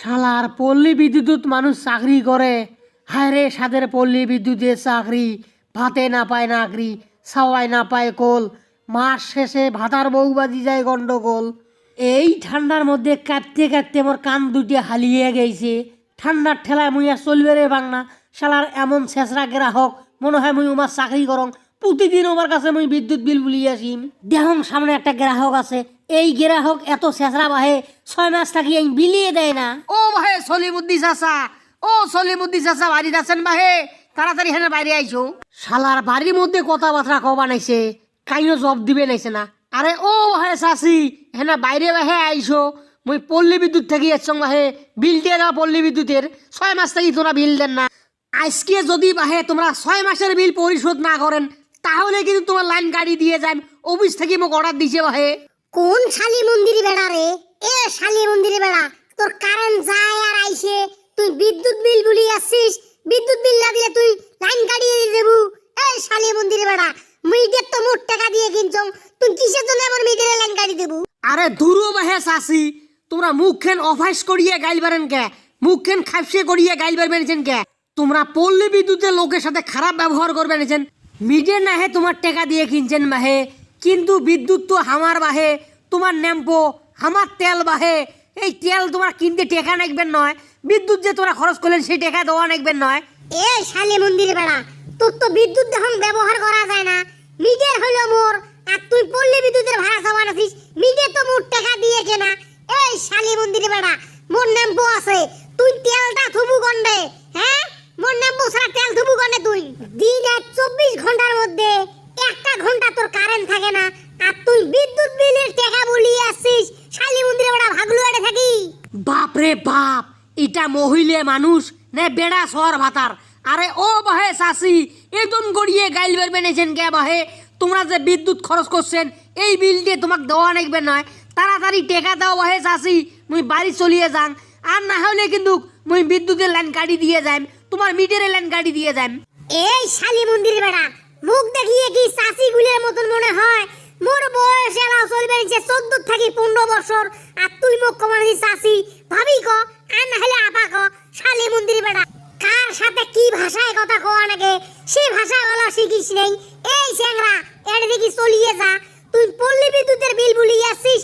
শালার পল্লী বিদ্যুৎ মানুষ চাকরি করে। হায় রে, সাদের পল্লী বিদ্যুতের চাকরি। ভাতে না পায় নাকরি ছাওয়াই না পায় কোল। মাস শেষে ভাতার বউ বাজি যায় গন্ডগোল। এই ঠান্ডার মধ্যে কাঁপতে কাঁপতে মোর কান দুটি হালিয়ে গেছে। ঠান্ডার ঠেলায় মুই আর চলবে রে বাংনা। শালার এমন শেষরা গ্রাহক, মনে হয় মুই উমার চাকরি করং। প্রতিদিন আমার কাছে মুই বিদ্যুৎ বিল বুলি আসিম দেখুন সামনে একটা গ্রাহক আছে। এই গ্রাহক এত শেষরা বাহে ছয় মাস থাকি এই বিলিয়ে দেয় না। ও ভাই সলিমুদ্দি চাচা। ও সলিমুদ্দি চাচা বাড়িতে আছেন বাহে। তাড়াতাড়ি হেনে বাইরে আইছো। শালার বাড়ির মধ্যে কথাবার্তা কবা বানাইছে কাইও জব দিবে নাইছে না। আরে ও ভাই চাচি হেনা বাইরে বাহে আইছো। মুই পল্লী বিদ্যুৎ থেকে এসছং বাহে বিল দিয়ে দাও পল্লী বিদ্যুতের। ছয় মাস থেকে তোরা বিল দেন না। আজকে যদি বাহে তোমরা ছয় মাসের বিল পরিশোধ না করেন তাহলে কিন্তু তোমার লাইন গাড়ি দিয়ে যান। অফিস থেকে মোক অর্ডার দিছে বাহে কোন শালি মন্দির বেড়া রে? এ শালি মন্দির বেড়া তোর কারেন্ট যায় আর আইছে। তুই বিদ্যুৎ বিল বুলি আসছিস বিদ্যুৎ বিল না দিলে তুই লাইন কাটিয়ে দিয়ে দেবু। এই শালি মন্দির বেড়া মিটার তো মোট টাকা দিয়ে কিনছং তুই কিসের জন্য আমার মিটারে লাইন কাটি দেবু? আরে দূরও বাহে চাচি তোমরা মুখখান অফাইস করিয়ে গাইল পারেন কে? মুখখান খাপসে করিয়ে গাইল পারবেন কে? তোমরা পল্লী বিদ্যুতের লোকের সাথে খারাপ ব্যবহার করবে করবেন মিডিয়া না হে তোমার টাকা দিয়ে কিনছেন বাহে কিন্তু বিদ্যুৎ তো আমার বাহে, তোমার ন্যাম্পো আমার তেল বাহে। এই তেল তোমার কিনতে টেকা নাকবেন নয়, বিদ্যুৎ যে তোমরা খরচ করলেন সেই টেকা দেওয়া নাকবেন নয়। এ শালি মন্দির বেড়া, তোর তো বিদ্যুৎ যখন ব্যবহার করা যায় না মিটার হলো মোর, আর তুই পল্লী বিদ্যুতের ভাড়া আছিস মিটার তো মোট টাকা দিয়ে কেনা এই শালি মন্দির বেড়া মোর নেম্পো আছে তুই তেলটা থুবু গন্ডে হ্যাঁ মোর নেম্পো ছাড়া তেল থুবু গন্ডে তুই দিন আর চব্বিশ ঘণ্টার মধ্যে একটা ঘণ্টা তোর কারেন্ট থাকে না। আর তুই বিদ্যুৎ বিলের টাকা বলিয়ে আসছিস, শালি মন্দিরে বেড়া ভাগলু আড়ে থাকি। বাপ রে বাপ, এটা মহিলে মানুষ, নে বেড়া সর ভাতার। আরে ও বাহে চাষি এতন গড়িয়ে গাইল বের বেনেছেন কে বাহে? তোমরা যে বিদ্যুৎ খরচ করছেন, এই বিল দিয়ে তোমাকে দেওয়া নাকবে নয়। তাড়াতাড়ি টেকা দাও বাহে চাষি, মুই বাড়ি চলিয়ে যান আর না হলে কিন্তু মুই বিদ্যুতের লাইন গাড়ি দিয়ে যাইম, তোমার মিটারের লাইন গাড়ি দিয়ে যাইম। এই শালি মন্দির বেড়া, মুখ দেখিয়ে কি চাষি গুলের মতন মনে হয়? মোর বয়স এলাও চলবে যে চোদ্দ থাকি পনেরো বছর, আর তুই মুখ কমানি চাষি ভাবি ক, আর না হলে আপা ক, শালি মন্দির বেড়া। কার সাথে কি ভাষায় কথা কওয়া নাকি সে ভাষা বলা শিখিস নেই এই চ্যাংরা, এর দিকে চলিয়ে যা। তুই পল্লী বিদ্যুতের বিল বুলিয়ে আসছিস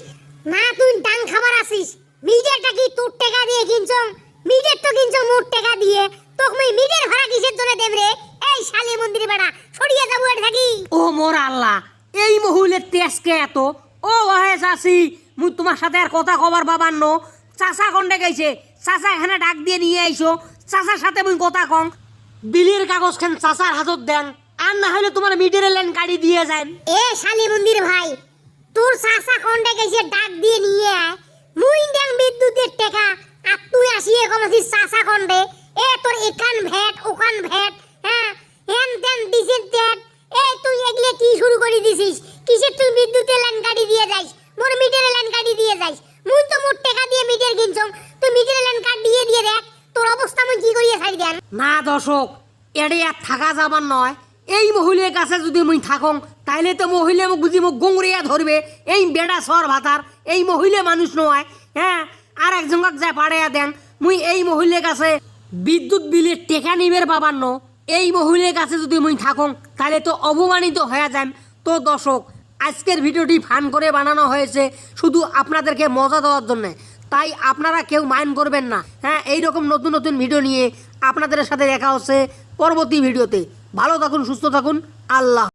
না তুই টান খাবার আসিস। মিটারটা কি তোর টাকা দিয়ে কিনছং? মিটার তো কিনছং মোর টাকা দিয়ে। তোকে মিটার ভাড়া কিসের জন্য দেব রে? এই শালি মন্দির বেড়া সরিয়ে যাব এর থাকি। ও মোর আল্লাহ এই মহিলের তেজকে এত? ও ওহে চাষি মুই তোমার সাথে আর কথা কবার বাবার নো চাচা কন্ডে গেছে চাচা এখানে ডাক দিয়ে নিয়ে আইছো চাচার সাথে মুই কথা কং বিলির কাগজ খান চাচার হাতত দেন আর না হলে তোমার মিটারের লাইন গাড়ি দিয়ে যান এ শালি মন্দির ভাই তোর সাসা কন্ডে গেছে ডাক দিয়ে নিয়ে মুই দেন বিদ্যুতের টাকা আর আসিয়ে কমাছিস সাসা কন্ডে এ তোর একান ভ্যাট ওকান ভ্যাট হ্যাঁ? হেন তেন দিছেন তেট এ তুই এগুলো কি শুরু করে দিছিস? কিসের তুই বিদ্যুতের লাইন গাড়ি দিয়ে যাইস মোর মিটারের লাইন গাড়ি দিয়ে যাইস মুই তো মোর টাকা দিয়ে মিটার কিনছম। তুই মিটারের লাইন কাট দিয়ে দিয়ে দেখ, তোর অবস্থা মুই কি করিয়ে ছাড়ি দেন? না দর্শক, এড়ে আর থাকা যাবার নয়। এই মহিলের কাছে যদি মুই থাকং তাইলে তো মহিলা মোক বুঝি মোক গোংরিয়া ধরবে। এই বেড়া সর ভাতার, এই মহিলা মানুষ নয় হ্যাঁ? আর একজনক যা পাড়াইয়া দেন মুই এই মহিলার কাছে বিদ্যুৎ বিলের টেকা নিবের পাবার ন এই মহিলার কাছে যদি মুই থাকং, তাহলে তো অপমানিত হয়ে যান তো দর্শক, আজকের ভিডিওটি ফান করে বানানো হয়েছে শুধু আপনাদেরকে মজা দেওয়ার জন্য। তাই আপনারা কেউ মাইন্ড করবেন না। হ্যাঁ এইরকম নতুন নতুন ভিডিও নিয়ে আপনাদের সাথে দেখা হচ্ছে পরবর্তী ভিডিওতে। ভালো থাকুন, সুস্থ থাকুন। আল্লাহ